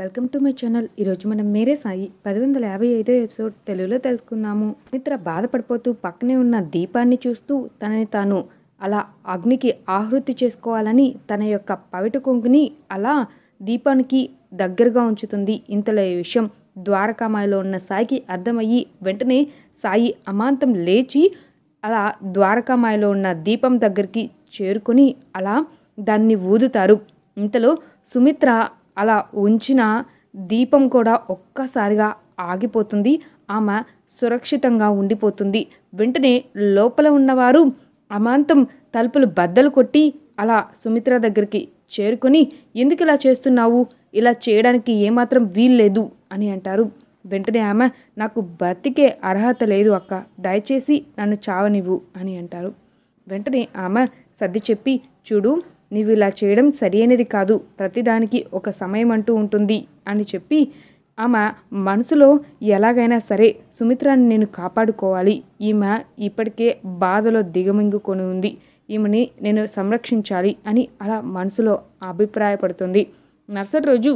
Welcome to my channel. ఈరోజు మనం మేరే సాయి పది వందల యాభై ఐదో ఎపిసోడ్ తెలుగులో తెలుసుకుందాము. మిత్ర బాధపడిపోతూ పక్కనే ఉన్న దీపాన్ని చూస్తూ తనని తాను అలా అగ్నికి ఆహృతి చేసుకోవాలని తన యొక్క పవిట కొంగుని అలా దీపానికి దగ్గరగా ఉంచుతుంది. ఇంతలో ఈ విషయం ద్వారకామాయలో ఉన్న సాయికి అర్థమయ్యి వెంటనే సాయి అమాంతం లేచి అలా ద్వారకామాయలో ఉన్న దీపం దగ్గరికి చేరుకొని అలా దాన్ని ఊదుతారు. ఇంతలో సుమిత్ర అలా ఉంచిన దీపం కూడా ఒక్కసారిగా ఆగిపోతుంది. ఆమె సురక్షితంగా ఉండిపోతుంది. వెంటనే లోపల ఉన్నవారు అమాంతం తలుపులు బద్దలు కొట్టి అలా సుమిత్ర దగ్గరికి చేరుకొని ఎందుకు ఇలా చేస్తున్నావు? ఇలా చేయడానికి ఏమాత్రం వీల్లేదు అని అంటారు. వెంటనే ఆమె నాకు బతికే అర్హత లేదు అక్క దయచేసి నన్ను చావనివ్వు అని అంటారు. వెంటనే ఆమె సర్ది చెప్పి చూడు నీవు ఇలా చేయడం సరైనది కాదు. ప్రతిదానికి ఒక సమయం అంటూ ఉంటుంది అని చెప్పి ఆమె మనసులో ఎలాగైనా సరే సుమిత్రాన్ని నేను కాపాడుకోవాలి. ఈమె ఇప్పటికే బాధలో దిగమింగుకొని ఉంది. ఈమెని నేను సంరక్షించాలి అని అలా మనసులో అభిప్రాయపడుతుంది. మరుసటి రోజు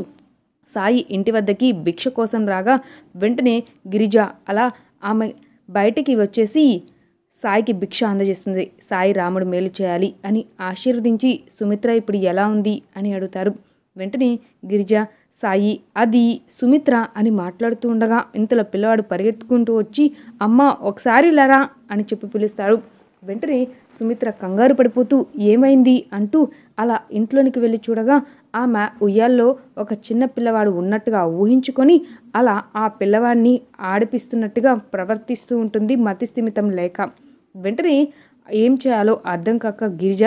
సాయి ఇంటి వద్దకి భిక్ష కోసం రాగా వెంటనే గిరిజ అలా ఆమె బయటికి వచ్చేసి సాయికి భిక్ష అందజేస్తుంది. సాయి రాముడు మేలు చేయాలి అని ఆశీర్వదించి సుమిత్ర ఇప్పుడు ఎలా ఉంది? అని అడుగుతారు. వెంటనే గిరిజ సాయి అది సుమిత్ర అని మాట్లాడుతూ ఉండగా ఇంతలో పిల్లవాడు పరిగెత్తుకుంటూ వచ్చి అమ్మ ఒకసారి లరా అని చెప్పి పిలుస్తాడు. వెంటనే సుమిత్ర కంగారు పడిపోతూ ఏమైంది? అంటూ అలా ఇంట్లోనికి వెళ్ళి చూడగా ఆమె ఉయ్యాల్లో ఒక చిన్న పిల్లవాడు ఉన్నట్టుగా ఊహించుకొని అలా ఆ పిల్లవాడిని ఆడిపిస్తున్నట్టుగా ప్రవర్తిస్తూ ఉంటుంది మతిస్థిమితం లేక. వెంటనే ఏం చేయాలో అర్థం కాక గిరిజ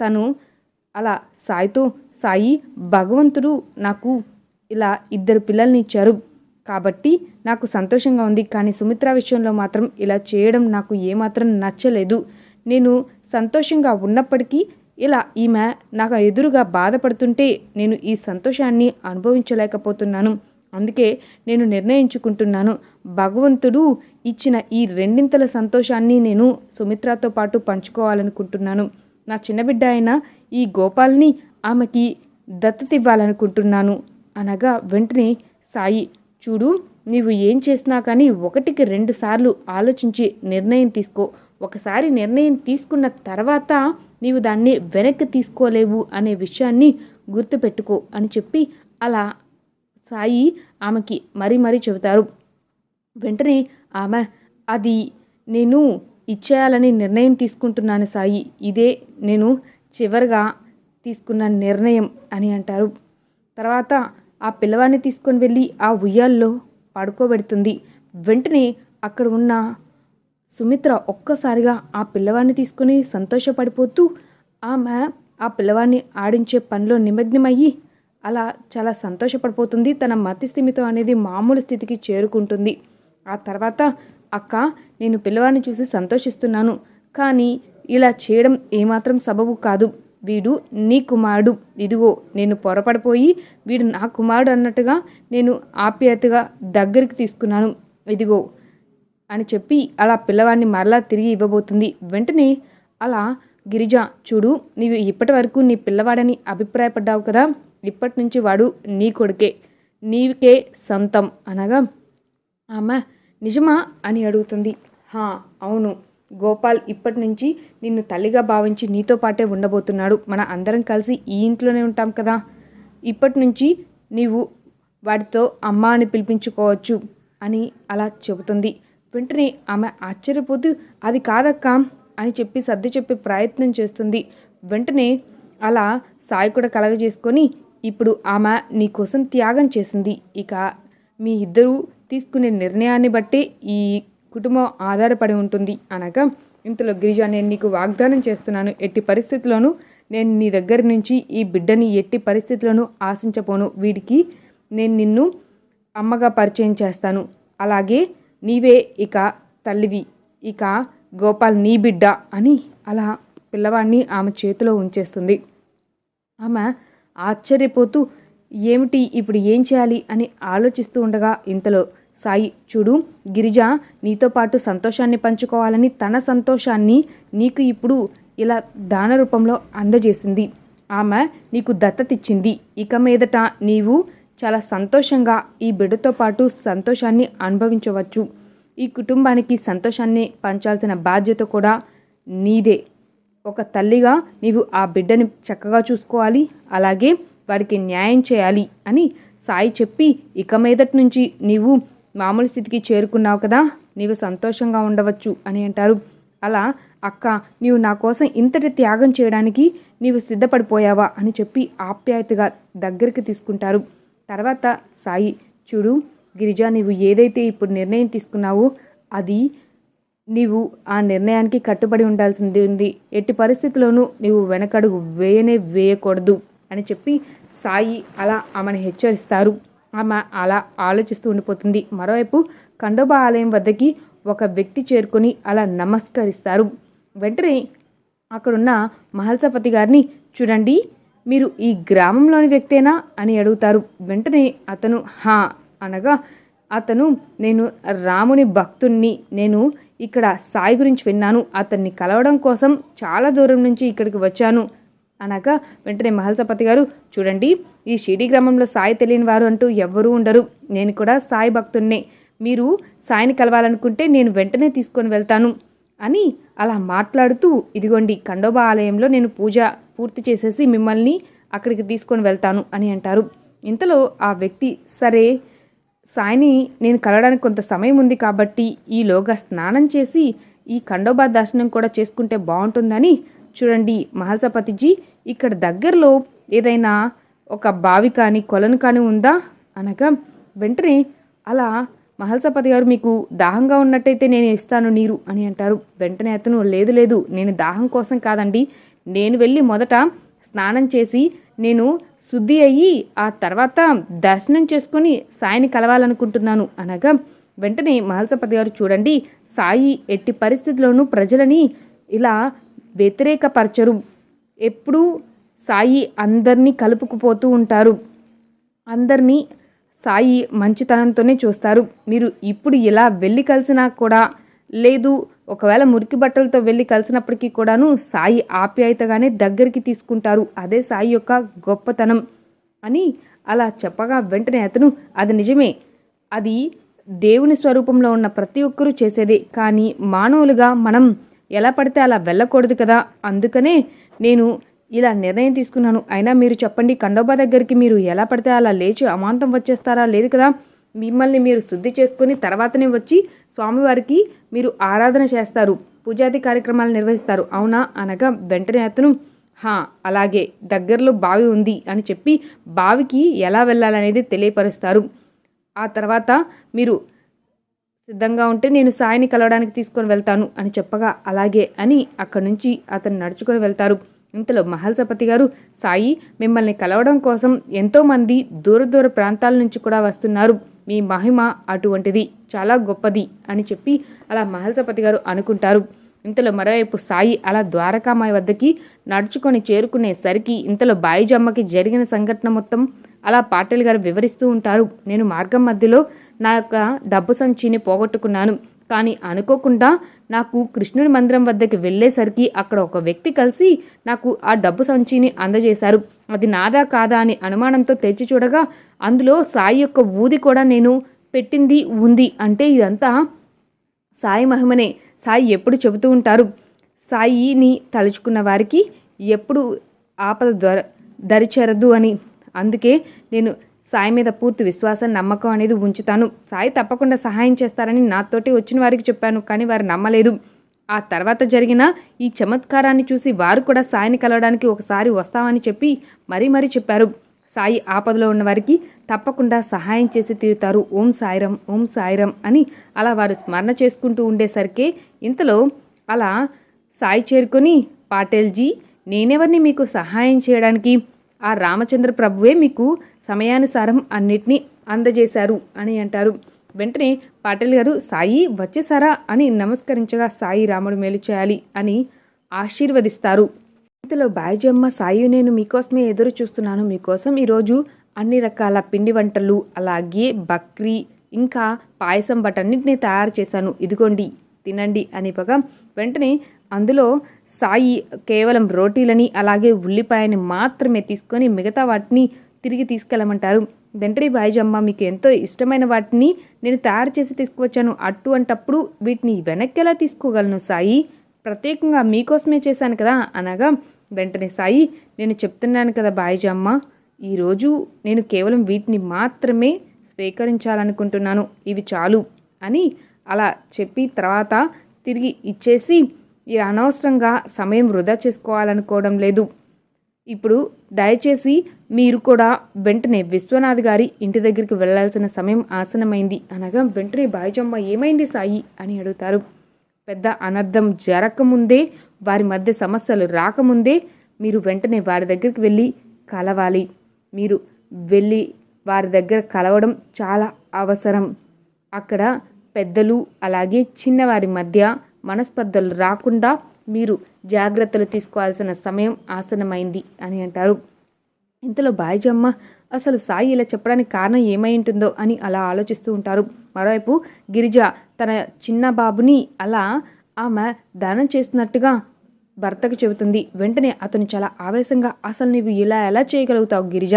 తను అలా సాయితో సాయి భగవంతుడు నాకు ఇలా ఇద్దరు పిల్లల్ని ఇచ్చారు. కాబట్టి నాకు సంతోషంగా ఉంది. కానీ సుమిత్ర విషయంలో మాత్రం ఇలా చేయడం నాకు ఏమాత్రం నచ్చలేదు. నేను సంతోషంగా ఉన్నప్పటికీ ఇలా ఈమె నాకు ఎదురుగా బాధపడుతుంటే నేను ఈ సంతోషాన్ని అనుభవించలేకపోతున్నాను. అందుకే నేను నిర్ణయించుకుంటున్నాను. భగవంతుడు ఇచ్చిన ఈ రెండింతల సంతోషాన్ని నేను సుమిత్రతో పాటు పంచుకోవాలనుకుంటున్నాను. నా చిన్న బిడ్డ అయిన ఈ గోపాల్ని ఆమెకి దత్తతివ్వాలనుకుంటున్నాను అనగా వెంటనే సాయి చూడు నీవు ఏం చేసినా కానీ ఒకటికి రెండు సార్లు ఆలోచించి నిర్ణయం తీసుకో. ఒకసారి నిర్ణయం తీసుకున్న తర్వాత నీవు దాన్ని వెనక్కి తీసుకోలేవు అనే విషయాన్ని గుర్తుపెట్టుకో అని చెప్పి అలా సాయి ఆమెకి మరీ మరీ చెబుతారు. వెంటనే ఆమె అది నేను ఇచ్చేయాలని నిర్ణయం తీసుకుంటున్నాను సాయి. ఇదే నేను చివరిగా తీసుకున్న నిర్ణయం అని అంటారు. తర్వాత ఆ పిల్లవాడిని తీసుకొని వెళ్ళి ఆ ఉయ్యాల్లో పడుకోబెడుతుంది. వెంటనే అక్కడ ఉన్న సుమిత్ర ఒక్కసారిగా ఆ పిల్లవాడిని తీసుకుని సంతోషపడిపోతూ ఆమె ఆ పిల్లవాడిని ఆడించే పనిలో నిమగ్నమయ్యి అలా చాలా సంతోషపడిపోతుంది. తన మతి స్థిమితం అనేది మామూలు స్థితికి చేరుకుంటుంది. ఆ తర్వాత అక్క నేను పిల్లవాడిని చూసి సంతోషిస్తున్నాను కానీ ఇలా చేయడం ఏమాత్రం సబబు కాదు. వీడు నీ కుమారుడు. ఇదిగో నేను పొరపడిపోయి వీడు నా కుమారుడు అన్నట్టుగా నేను ఆప్యాయతగా దగ్గరికి తీసుకున్నాను. ఇదిగో అని చెప్పి అలా పిల్లవాడిని మరలా తిరిగి ఇవ్వబోతుంది. వెంటనే అలా గిరిజ చూడు నీవు ఇప్పటి వరకు నీ పిల్లవాడని అభిప్రాయపడ్డావు కదా. ఇప్పటి నుంచి వాడు నీ కొడుకే. నీకే సొంతం. అనగా ఆమె నిజమా అని అడుగుతుంది. హా అవును. గోపాల్ ఇప్పటి నుంచి నిన్ను తల్లిగా భావించి నీతో పాటే ఉండబోతున్నాడు. మన అందరం కలిసి ఈ ఇంట్లోనే ఉంటాం కదా. ఇప్పటి నుంచి నీవు వాడితో అమ్మ అని పిలిపించుకోవచ్చు అని అలా చెబుతుంది. వెంటనే ఆమె ఆశ్చర్యపోతూ అది కాదక్క అని చెప్పి సర్ది చెప్పే ప్రయత్నం చేస్తుంది. వెంటనే అలా సాయి కూడా కలగజేసుకొని ఇప్పుడు ఆమె నీ కోసం త్యాగం చేసింది. ఇక మీ ఇద్దరూ తీసుకునే నిర్ణయాన్ని బట్టి ఈ కుటుంబం ఆధారపడి ఉంటుంది అనగా ఇంతలో గిరిజ నేను నీకు వాగ్దానం చేస్తున్నాను ఎట్టి పరిస్థితుల్లోనూ నేను నీ దగ్గర నుంచి ఈ బిడ్డని ఎట్టి పరిస్థితుల్లోనూ ఆశించపోను. వీడికి నేను నిన్ను అమ్మగా పరిచయం చేస్తాను. అలాగే నీవే ఇక తల్లివి ఇక గోపాల్ నీ బిడ్డ అని అలా పిల్లవాడిని ఆమె చేతిలో ఉంచేస్తుంది. ఆమె ఆశ్చర్యపోతూ ఏమిటి ఇప్పుడు ఏం చేయాలి అని ఆలోచిస్తూ ఉండగా ఇంతలో సాయి చూడు గిరిజ నీతో పాటు సంతోషాన్ని పంచుకోవాలని తన సంతోషాన్ని నీకు ఇప్పుడు ఇలా దాన రూపంలో అందజేసింది. ఆమె నీకు దత్తతిచ్చింది ఇక మీదట నీవు చాలా సంతోషంగా ఈ బిడ్డతో పాటు సంతోషాన్ని అనుభవించవచ్చు. ఈ కుటుంబానికి సంతోషాన్ని పంచాల్సిన బాధ్యత కూడా నీదే. ఒక తల్లిగా నీవు ఆ బిడ్డని చక్కగా చూసుకోవాలి. అలాగే వాడికి న్యాయం చేయాలి అని సాయి చెప్పి ఇక మీదటి నుంచి నీవు మామూలు స్థితికి చేరుకున్నావు కదా నీవు సంతోషంగా ఉండవచ్చు అని అంటారు. అలా అక్క నీవు నా కోసం ఇంతటి త్యాగం చేయడానికి నీవు సిద్ధపడిపోయావా అని చెప్పి ఆప్యాయతగా దగ్గరికి తీసుకుంటారు. తర్వాత సాయి చూడు గిరిజ నీవు ఏదైతే ఇప్పుడు నిర్ణయం తీసుకున్నావో అది నీవు ఆ నిర్ణయానికి కట్టుబడి ఉండాల్సింది ఉంది. ఎట్టి పరిస్థితుల్లోనూ నీవు వెనకడుగు వేయనే వేయకూడదు. అని చెప్పి సాయి అలా ఆమెను హెచ్చరిస్తారు. ఆమె అలా ఆలోచిస్తూ ఉండిపోతుంది. మరోవైపు కండోబ ఆలయం వద్దకి ఒక వ్యక్తి చేరుకొని అలా నమస్కరిస్తారు. వెంటనే అక్కడున్న మహల్సపతి గారిని చూడండి మీరు ఈ గ్రామంలోని వ్యక్తేనా? అని అడుగుతారు. వెంటనే అతను హా అనగా అతను నేను రాముని భక్తుణ్ణి. నేను ఇక్కడ సాయి గురించి విన్నాను. అతన్ని కలవడం కోసం చాలా దూరం నుంచి ఇక్కడికి వచ్చాను. అనగా వెంటనే మహల్సపతి గారు చూడండి ఈ షిడి గ్రామంలో సాయి తెలియని వారు అంటూ ఎవ్వరూ ఉండరు. నేను కూడా సాయి భక్తున్నే మీరు సాయిని కలవాలనుకుంటే నేను వెంటనే తీసుకొని వెళ్తాను అని అలా మాట్లాడుతూ ఇదిగోండి ఖండోబా ఆలయంలో నేను పూజ పూర్తి చేసేసి మిమ్మల్ని అక్కడికి తీసుకొని వెళ్తాను అని అంటారు. ఇంతలో ఆ వ్యక్తి సరే సాయిని నేను కలవడానికి కొంత సమయం ఉంది కాబట్టి ఈలోగా స్నానం చేసి ఈ ఖండోబా దర్శనం కూడా చేసుకుంటే బాగుంటుందని చూడండి మహల్సపతిజీ ఇక్కడ దగ్గరలో ఏదైనా ఒక బావి కానీ కొలను కానీ ఉందా? అనగా వెంటనే అలా మహల్సపతి గారు మీకు దాహంగా ఉన్నట్టయితే నేను ఇస్తాను నీరు అని అంటారు. వెంటనే అతను లేదు లేదు నేను దాహం కోసం కాదండి. నేను వెళ్ళి మొదట స్నానం చేసి నేను శుద్ధి అయ్యి ఆ తర్వాత దర్శనం చేసుకొని సాయిని కలవాలనుకుంటున్నాను. అనగా వెంటనే మహల్సపతి గారు చూడండి సాయి ఎట్టి పరిస్థితుల్లోనూ ప్రజలని ఇలా వ్యతిరేకపరచరు. ఎప్పుడూ సాయి అందరినీ కలుపుకుపోతూ ఉంటారు. అందరినీ సాయి మంచితనంతోనే చూస్తారు. మీరు ఇప్పుడు ఇలా వెళ్ళి కలిసినా కూడా లేదు ఒకవేళ మురికి బట్టలతో వెళ్ళి కలిసినప్పటికీ కూడాను సాయి ఆప్యాయతగానే దగ్గరికి తీసుకుంటారు. అదే సాయి యొక్క గొప్పతనం అని అలా చెప్పగా వెంటనే అతను అది నిజమే. అది దేవుని స్వరూపంలో ఉన్న ప్రతి ఒక్కరూ చేసేదే. కానీ మానవులుగా మనం ఎలా పడితే అలా వెళ్ళకూడదు కదా? అందుకనే నేను ఇలా నిర్ణయం తీసుకున్నాను. అయినా మీరు చెప్పండి ఖండోబా దగ్గరికి మీరు ఎలా పడితే అలా లేచి అమాంతం వచ్చేస్తారా? లేదు కదా? మిమ్మల్ని మీరు శుద్ధి చేసుకుని తర్వాతనే వచ్చి స్వామివారికి మీరు ఆరాధన చేస్తారు. పూజాది కార్యక్రమాలు నిర్వహిస్తారు. అవునా? అనగా వెంటనే అతను హా అలాగే దగ్గరలో బావి ఉంది అని చెప్పి బావికి ఎలా వెళ్ళాలనేది తెలియపరుస్తారు. ఆ తర్వాత మీరు సిద్ధంగా ఉంటే నేను సాయిని కలవడానికి తీసుకొని వెళ్తాను అని చెప్పగా అలాగే అని అక్కడి నుంచి అతను నడుచుకొని వెళ్తారు. ఇంతలో మహల్సపతి గారు సాయి మిమ్మల్ని కలవడం కోసం ఎంతోమంది దూర దూర ప్రాంతాల నుంచి కూడా వస్తున్నారు. మీ మహిమ అటువంటిది చాలా గొప్పది అని చెప్పి అలా మహల్సపతి గారు అనుకుంటారు. ఇంతలో మరోవైపు సాయి అలా ద్వారకామాయి వద్దకి నడుచుకొని చేరుకునేసరికి ఇంతలో బాయిజమ్మకి జరిగిన సంఘటన మొత్తం అలా పాటలు గారు వివరిస్తూ ఉంటారు. నేను మార్గం మధ్యలో నా యొక్క డబ్బు సంచిని పోగొట్టుకున్నాను. కానీ అనుకోకుండా నాకు కృష్ణుడి మందిరం వద్దకు వెళ్ళేసరికి అక్కడ ఒక వ్యక్తి కలిసి నాకు ఆ డబ్బు సంచిని అందజేశారు. అది నాదా కాదా అని అనుమానంతో తెచ్చి చూడగా అందులో సాయి యొక్క ఊది కూడా నేను పెట్టింది ఉంది అంటే ఇదంతా సాయి మహిమనే. సాయి ఎప్పుడు చెబుతూ ఉంటారు సాయిని తలుచుకున్న వారికి ఎప్పుడు ఆపద దొర దరిచేరదు అని. అందుకే నేను సాయి మీద పూర్తి విశ్వాసం నమ్మకం అనేది ఉంచుతాను. సాయి తప్పకుండా సహాయం చేస్తారని నాతోటి వచ్చిన వారికి చెప్పాను కానీ వారు నమ్మలేదు. ఆ తర్వాత జరిగిన ఈ చమత్కారాన్ని చూసి వారు కూడా సాయిని కలవడానికి ఒకసారి వస్తామని చెప్పి మరీ మరీ చెప్పారు. సాయి ఆపదలో ఉన్న వారికి తప్పకుండా సహాయం చేసి తీరుతారు. ఓం సాయిరం ఓం సాయిరం అని అలా వారు స్మరణ చేసుకుంటూ ఉండేసరికి ఇంతలో అలా సాయి చేరుకొని పాటేల్జీ నేనెవరిని మీకు సహాయం చేయడానికి? ఆ రామచంద్ర ప్రభువే మీకు సమయానుసారం అన్నిటినీ అందజేశారు అని అంటారు. వెంటనే పాటిల్ గారు సాయి వచ్చేసారా? అని నమస్కరించగా సాయి రాముడు మేలు చేయాలి అని ఆశీర్వదిస్తారు. ఇంతలో బాయిజమ్మ సాయి నేను మీకోసమే ఎదురు చూస్తున్నాను. మీకోసం ఈరోజు అన్ని రకాల పిండి వంటలు అలాగే బక్రీ ఇంకా పాయసం బటన్నిటిని తయారు చేశాను. ఇదిగోండి తినండి అని ఇవ్వగా వెంటనే అందులో సాయి కేవలం రోటీలని అలాగే ఉల్లిపాయని మాత్రమే తీసుకొని మిగతా వాటిని తిరిగి తీసుకెళ్ళమంటారు. వెంటనే బాయిజమ్మ మీకు ఎంతో ఇష్టమైన వాటిని నేను తయారు చేసి తీసుకువచ్చాను. అటువంటప్పుడు వీటిని వెనక్కి ఎలా తీసుకోగలను సాయి? ప్రత్యేకంగా మీకోసమే చేశాను కదా? అనగా వెంటనే సాయి నేను చెప్తున్నాను కదా బాయిజమ్మ ఈరోజు నేను కేవలం వీటిని మాత్రమే స్వీకరించాలనుకుంటున్నాను. ఇవి చాలు అని అలా చెప్పి తర్వాత తిరిగి ఇచ్చేసి ఈ అనవసరంగా సమయం వృధా చేసుకోవాలనుకోవడం లేదు. ఇప్పుడు దయచేసి మీరు కూడా వెంటనే విశ్వనాథ్ గారి ఇంటి దగ్గరికి వెళ్ళాల్సిన సమయం ఆసనమైంది అనగా వెంటనే బాయిజమ్మ ఏమైంది సాయి? అని అడుగుతారు. పెద్ద అనర్థం జరగకముందే వారి మధ్య సమస్యలు రాకముందే మీరు వెంటనే వారి దగ్గరికి వెళ్ళి కలవాలి. మీరు వెళ్ళి వారి దగ్గర కలవడం చాలా అవసరం. అక్కడ పెద్దలు అలాగే చిన్నవారి మధ్య మనస్పర్ధలు రాకుండా మీరు జాగ్రత్తలు తీసుకోవాల్సిన సమయం ఆసనమైంది అని అంటారు. ఇంతలో బాయిజమ్మ అసలు సాయి ఇలా చెప్పడానికి కారణం ఏమై ఉంటుందో అని అలా ఆలోచిస్తూ ఉంటారు. మరోవైపు గిరిజ తన చిన్న బాబుని అలా ఆమె దానం చేస్తున్నట్టుగా భర్తకు చెబుతుంది. వెంటనే అతను చాలా ఆవేశంగా అసలు నీవు ఇలా ఎలా చేయగలుగుతావు గిరిజ?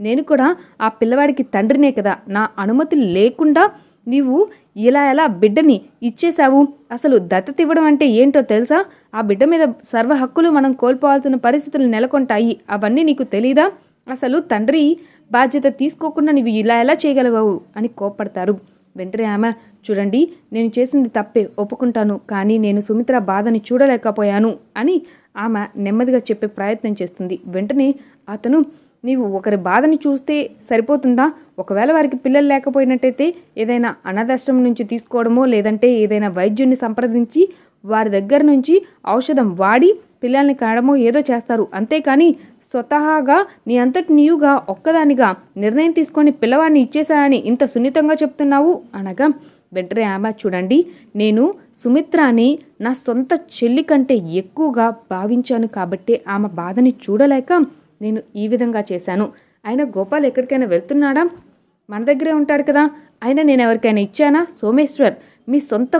నేను కూడా ఆ పిల్లవాడికి తండ్రినే కదా. నా అనుమతి లేకుండా నీవు ఇలా ఎలా బిడ్డని ఇచ్చేశావు? అసలు దత్తత ఇవ్వడం అంటే ఏంటో తెలుసా? ఆ బిడ్డ మీద సర్వ హక్కులు మనం కోల్పోవాల్సిన పరిస్థితులు నెలకొంటాయి. అవన్నీ నీకు తెలీదా? అసలు తండ్రి బాధ్యత తీసుకోకుండా నువ్వు ఇలా ఎలా చేయగలవు? అని కోప్పడతారు. వెంటనే ఆమె చూడండి నేను చేసింది తప్పే ఒప్పుకుంటాను కానీ నేను సుమిత్ర బాధని చూడలేకపోయాను అని ఆమె నెమ్మదిగా చెప్పే ప్రయత్నం చేస్తుంది. వెంటనే అతను నీవు ఒకరి బాధని చూస్తే సరిపోతుందా? ఒకవేళ వారికి పిల్లలు లేకపోయినట్టయితే ఏదైనా అనాథాశ్రమం నుంచి తీసుకోవడమో లేదంటే ఏదైనా వైద్యుని సంప్రదించి వారి దగ్గర నుంచి ఔషధం వాడి పిల్లల్ని కనడమో ఏదో చేస్తారు. అంతేకాని స్వతహాగా నీ అంతటి నీవుగా ఒక్కదానిగా నిర్ణయం తీసుకొని పిల్లవాడిని ఇచ్చేశానని ఇంత సున్నితంగా చెప్తున్నావు అనగా వెంటనే ఆమె చూడండి నేను సుమిత్రాని నా సొంత చెల్లి కంటే ఎక్కువగా భావించాను కాబట్టి ఆమె బాధని చూడలేక నేను ఈ విధంగా చేశాను. ఆయన గోపాల్ ఎక్కడికైనా వెళ్తున్నాడా? మన దగ్గరే ఉంటాడు కదా. ఆయన నేను ఎవరికైనా ఇచ్చానా? సోమేశ్వర్ మీ సొంత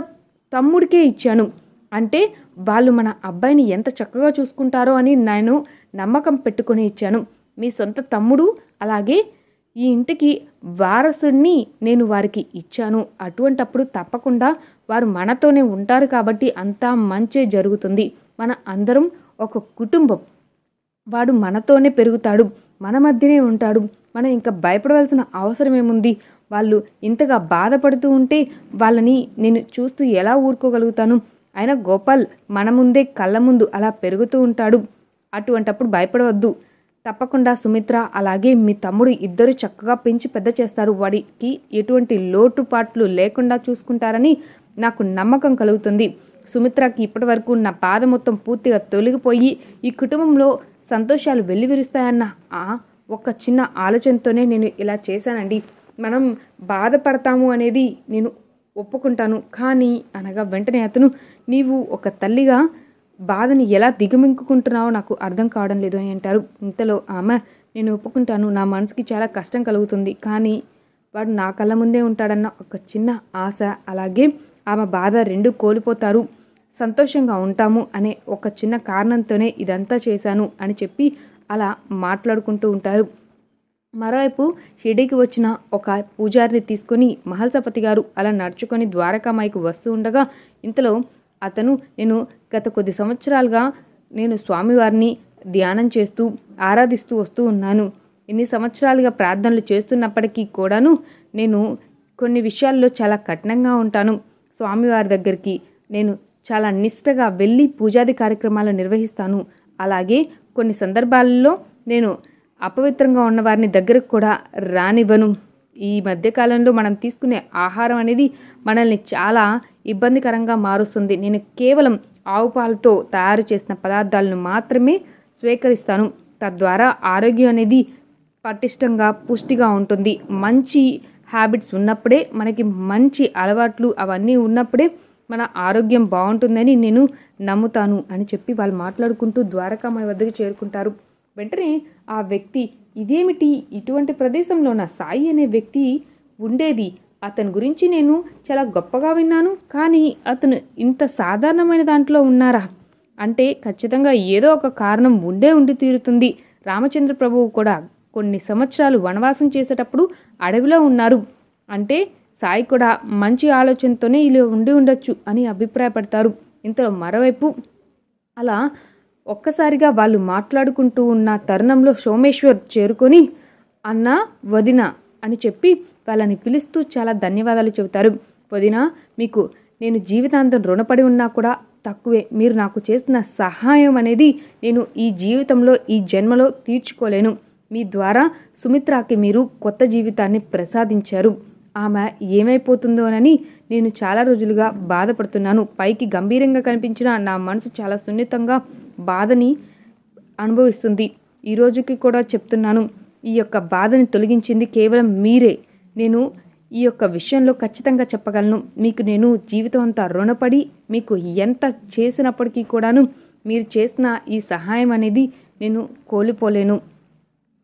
తమ్ముడికే ఇచ్చాను. అంటే వాళ్ళు మన అబ్బాయిని ఎంత చక్కగా చూసుకుంటారో అని నేను నమ్మకం పెట్టుకుని ఇచ్చాను. మీ సొంత తమ్ముడు అలాగే ఈ ఇంటికి వారసుడిని నేను వారికి ఇచ్చాను. అటువంటప్పుడు తప్పకుండా వారు మనతోనే ఉంటారు కాబట్టి అంతా మంచి జరుగుతుంది. మన అందరం ఒక కుటుంబం. వాడు మనతోనే పెరుగుతాడు మన మధ్యనే ఉంటాడు. మనం ఇంకా భయపడవలసిన అవసరం ఏముంది? వాళ్ళు ఇంతగా బాధపడుతూ ఉంటే వాళ్ళని నేను చూస్తూ ఎలా ఊరుకోగలుగుతాను? అయినా గోపాల్ మన ముందే కళ్ళ ముందు అలా పెరుగుతూ ఉంటాడు. అటువంటప్పుడు భయపడవద్దు. తప్పకుండా సుమిత్ర అలాగే మీ తమ్ముడు ఇద్దరు చక్కగా పెంచి పెద్ద చేస్తారు. వాడికి ఎటువంటి లోటుపాట్లు లేకుండా చూసుకుంటారని నాకు నమ్మకం కలుగుతుంది. సుమిత్రకి ఇప్పటి వరకు నా బాధ మొత్తం పూర్తిగా తొలగిపోయి ఈ కుటుంబంలో సంతోషాలు వెల్లివిరుస్తాయన్న ఆ ఒక చిన్న ఆలోచనతోనే నేను ఇలా చేశానండి. మనం బాధపడతాము అనేది నేను ఒప్పుకుంటాను. కానీ అనగా వెంటనే అతను నీవు ఒక తల్లిగా బాధని ఎలా దిగమింగుకుంటున్నావో నాకు అర్థం కావడం లేదు అని అంటారు. ఇంతలో ఆమె నేను ఒప్పుకుంటాను. నా మనసుకి చాలా కష్టం కలుగుతుంది. కానీ వాడు నా కళ్ళ ముందే ఉంటాడన్న ఒక చిన్న ఆశ. అలాగే ఆమె బాధ రెండు కోల్పోతారు. సంతోషంగా ఉంటాము అనే ఒక చిన్న కారణంతోనే ఇదంతా చేశాను అని చెప్పి అలా మాట్లాడుకుంటూ ఉంటారు. మరోవైపు షిర్డీకి వచ్చిన ఒక పూజారిని తీసుకొని మహల్సపతి గారు అలా నడుచుకొని ద్వారకామాయికి వస్తూ ఉండగా ఇంతలో అతను నేను గత కొద్ది సంవత్సరాలుగా నేను స్వామివారిని ధ్యానం చేస్తూ ఆరాధిస్తూ వస్తూ ఉన్నాను. ఎన్ని సంవత్సరాలుగా ప్రార్థనలు చేస్తున్నప్పటికీ కూడాను నేను కొన్ని విషయాల్లో చాలా కఠినంగా ఉంటాను. స్వామివారి దగ్గరికి నేను చాలా నిష్టగా వెళ్ళి పూజాది కార్యక్రమాలు నిర్వహిస్తాను. అలాగే కొన్ని సందర్భాలలో నేను అపవిత్రంగా ఉన్న వారిని దగ్గరకు కూడా రానివ్వను. ఈ మధ్యకాలంలో మనం తీసుకునే ఆహారం అనేది మనల్ని చాలా ఇబ్బందికరంగా మారుస్తుంది. నేను కేవలం ఆవు పాలతో తయారు చేసిన పదార్థాలను మాత్రమే స్వీకరిస్తాను. తద్వారా ఆరోగ్యం అనేది పటిష్టంగా పుష్టిగా ఉంటుంది. మంచి హ్యాబిట్స్ ఉన్నప్పుడే మనకి మంచి అలవాట్లు అవన్నీ ఉన్నప్పుడే మన ఆరోగ్యం బాగుంటుందని నేను నమ్ముతాను అని చెప్పి వాళ్ళు మాట్లాడుకుంటూ ద్వారకామాయి వద్దకు చేరుకుంటారు. వెంటనే ఆ వ్యక్తి ఇదేమిటి? ఇటువంటి ప్రదేశంలో నా సాయి అనే వ్యక్తి ఉండేది. అతని గురించి నేను చాలా గొప్పగా విన్నాను. కానీ అతను ఇంత సాధారణమైన దాంట్లో ఉన్నారా? అంటే ఖచ్చితంగా ఏదో ఒక కారణం ఉండే ఉండి తీరుతుంది. రామచంద్ర ప్రభువు కూడా కొన్ని సంవత్సరాలు వనవాసం చేసేటప్పుడు అడవిలో ఉన్నారు. అంటే సాయి కూడా మంచి ఆలోచనతోనే ఇలా ఉండి ఉండొచ్చు అని అభిప్రాయపడతారు. ఇంతలో మరోవైపు అలా ఒక్కసారిగా వాళ్ళు మాట్లాడుకుంటూ ఉన్న తరుణంలో సోమేశ్వర్ చేరుకొని అన్న వదిన అని చెప్పి వాళ్ళని పిలుస్తూ చాలా ధన్యవాదాలు చెబుతారు. వదిన మీకు నేను జీవితాంతం రుణపడి ఉన్నా కూడా తక్కువే. మీరు నాకు చేసిన సహాయం అనేది నేను ఈ జీవితంలో ఈ జన్మలో తీర్చుకోలేను. మీ ద్వారా సుమిత్రాకి మీరు కొత్త జీవితాన్ని ప్రసాదించారు. ఆమె ఏమైపోతుందోనని నేను చాలా రోజులుగా బాధపడుతున్నాను. పైకి గంభీరంగా కనిపించిన నా మనసు చాలా సున్నితంగా బాధని అనుభవిస్తుంది. ఈ రోజుకి కూడా చెప్తున్నాను ఈ యొక్క బాధని తొలగించింది కేవలం మీరే. నేను ఈ యొక్క విషయంలో ఖచ్చితంగా చెప్పగలను. మీకు నేను జీవితం అంతా రుణపడి మీకు ఎంత చేసినప్పటికీ కూడాను మీరు చేసిన ఈ సహాయం అనేది నేను కోల్పోలేను.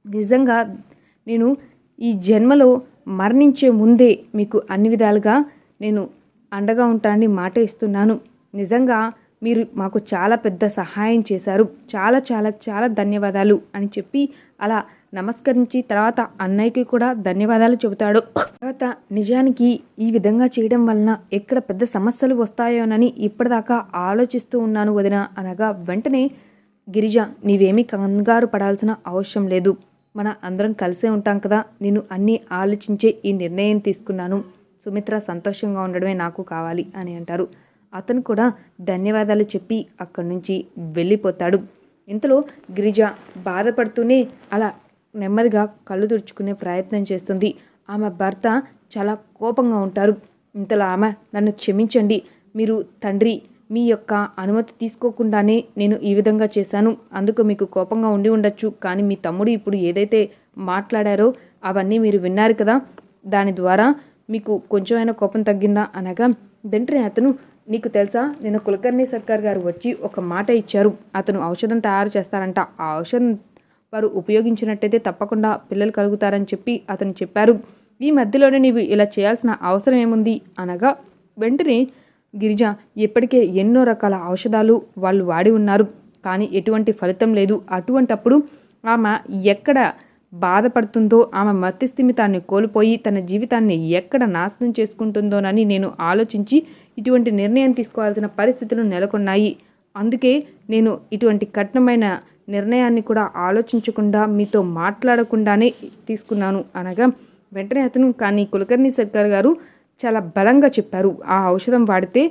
నిజంగా నేను ఈ జన్మలో మరణించే ముందే మీకు అన్ని విధాలుగా నేను అండగా ఉంటానని మాట ఇస్తున్నాను. నిజంగా మీరు మాకు చాలా పెద్ద సహాయం చేశారు. చాలా చాలా చాలా ధన్యవాదాలు అని చెప్పి అలా నమస్కరించి తర్వాత అన్నయ్యకి కూడా ధన్యవాదాలు చెబుతాడు. తర్వాత నిజానికి ఈ విధంగా చేయడం వలన ఎక్కడ పెద్ద సమస్యలు వస్తాయోనని ఇప్పటిదాకా ఆలోచిస్తూ ఉన్నాను వదిన అనగా వెంటనే గిరిజ నీవేమీ కంగారు పడాల్సిన అవసరం లేదు. మన అందరం కలిసే ఉంటాం కదా. నేను అన్నీ ఆలోచించే ఈ నిర్ణయం తీసుకున్నాను. సుమిత్ర సంతోషంగా ఉండడమే నాకు కావాలి అని అంటారు. అతను కూడా ధన్యవాదాలు చెప్పి అక్కడి నుంచి వెళ్ళిపోతాడు. ఇంతలో గిరిజ బాధపడుతూనే అలా నెమ్మదిగా కళ్ళు తుడుచుకునే ప్రయత్నం చేస్తుంది. ఆమె భర్త చాలా కోపంగా ఉంటారు. ఇంతలో ఆమె నన్ను క్షమించండి. మీరు తండ్రి మీ యొక్క అనుమతి తీసుకోకుండానే నేను ఈ విధంగా చేశాను. అందుకు మీకు కోపంగా ఉండి ఉండొచ్చు కానీ మీ తమ్ముడు ఇప్పుడు ఏదైతే మాట్లాడారో అవన్నీ మీరు విన్నారు కదా. దాని ద్వారా మీకు కొంచెమైనా కోపం తగ్గిందా అనగా వెంటనే అతను నీకు తెలుసా నేను కులకర్ణి సర్కార్ గారు వచ్చి ఒక మాట ఇచ్చారు. అతను ఔషధం తయారు చేస్తారంట. ఆ ఔషధం వారు ఉపయోగించినట్టయితే తప్పకుండా పిల్లలు కలుగుతారని చెప్పి అతను చెప్పారు. ఈ మధ్యలోనే నీవు ఇలా చేయాల్సిన అవసరం ఏముంది అనగా వెంటనే గిరిజ ఇప్పటికే ఎన్నో రకాల ఔషధాలు వాళ్ళు వాడి ఉన్నారు. కానీ ఎటువంటి ఫలితం లేదు. అటువంటప్పుడు ఆమె ఎక్కడ బాధపడుతుందో ఆమె మతిస్థిమితాన్ని కోల్పోయి తన జీవితాన్ని ఎక్కడ నాశనం చేసుకుంటుందోనని నేను ఆలోచించి ఇటువంటి నిర్ణయం తీసుకోవాల్సిన పరిస్థితులు నెలకొన్నాయి. అందుకే నేను ఇటువంటి కఠినమైన నిర్ణయాన్ని కూడా ఆలోచించకుండా మీతో మాట్లాడకుండానే తీసుకున్నాను అనగా వెంటనే అతను కానీ కులకర్ణి సర్కార్ గారు చాలా బలంగా చెప్పారు. ఆ ఔషధం వాడితే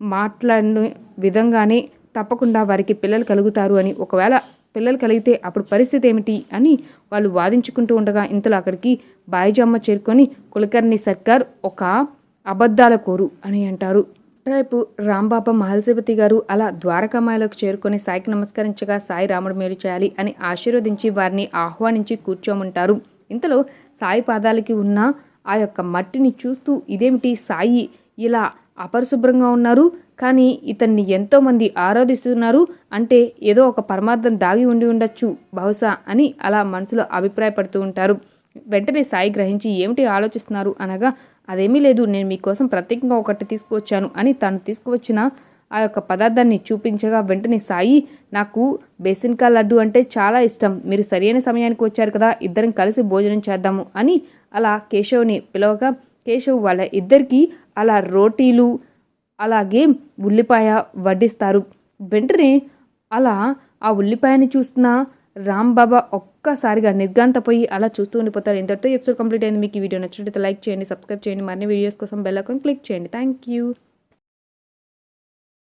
మాట్లాడిన విధంగానే తప్పకుండా వారికి పిల్లలు కలుగుతారు అని. ఒకవేళ పిల్లలు కలిగితే అప్పుడు పరిస్థితి ఏమిటి అని వాళ్ళు వాదించుకుంటూ ఉండగా ఇంతలో అక్కడికి బాయిజమ్మ చేరుకొని కులకర్ణి సర్కార్ ఒక అబద్ధాల కోరు అని అంటారు. రేపు రాంబాబా మహల్సేపతి గారు అలా ద్వారకామాయలకు చేరుకొని సాయికి నమస్కరించగా సాయి రాముడు మేలు చేయాలి అని ఆశీర్వదించి వారిని ఆహ్వానించి కూర్చోమంటారు. ఇంతలో సాయి పాదాలకి ఉన్న ఆ యొక్క మట్టిని చూస్తూ ఇదేమిటి సాయి? ఇలా అపరిశుభ్రంగా ఉన్నారు. కానీ ఇతన్ని ఎంతోమంది ఆరాధిస్తున్నారు. అంటే ఏదో ఒక పరమార్థం దాగి ఉండి ఉండొచ్చు బహుశా అని అలా మనసులో అభిప్రాయపడుతూ ఉంటారు. వెంటనే సాయి గ్రహించి ఏమిటి ఆలోచిస్తున్నారు అనగా అదేమీ లేదు నేను మీకోసం ప్రత్యేకంగా ఒకటి తీసుకువచ్చాను అని తను తీసుకువచ్చిన ఆ యొక్క పదార్థాన్ని చూపించగా వెంటనే సాయి నాకు బేసిన్కా లడ్డు అంటే చాలా ఇష్టం. మీరు సరైన సమయానికి వచ్చారు కదా ఇద్దరం కలిసి భోజనం చేద్దాము అని అలా కేశవ్ని పిలవగా కేశవ్ వాళ్ళ ఇద్దరికీ అలా రోటీలు అలాగే ఉల్లిపాయ వడ్డిస్తారు. వెంటనే అలా ఆ ఉల్లిపాయని చూస్తున్న రాంబాబా ఒక్కసారిగా నిర్గాంతపోయి అలా చూస్తూ ఉండిపోతారు. ఇంతటితో ఎపిసోడ్ కంప్లీట్ అయింది. మీకు ఈ వీడియో నచ్చినట్లయితే లైక్ చేయండి సబ్స్క్రైబ్ చేయండి. మరిన్ని వీడియోస్ కోసం బెల్ ఐకాన్ క్లిక్ చేయండి. Thank you.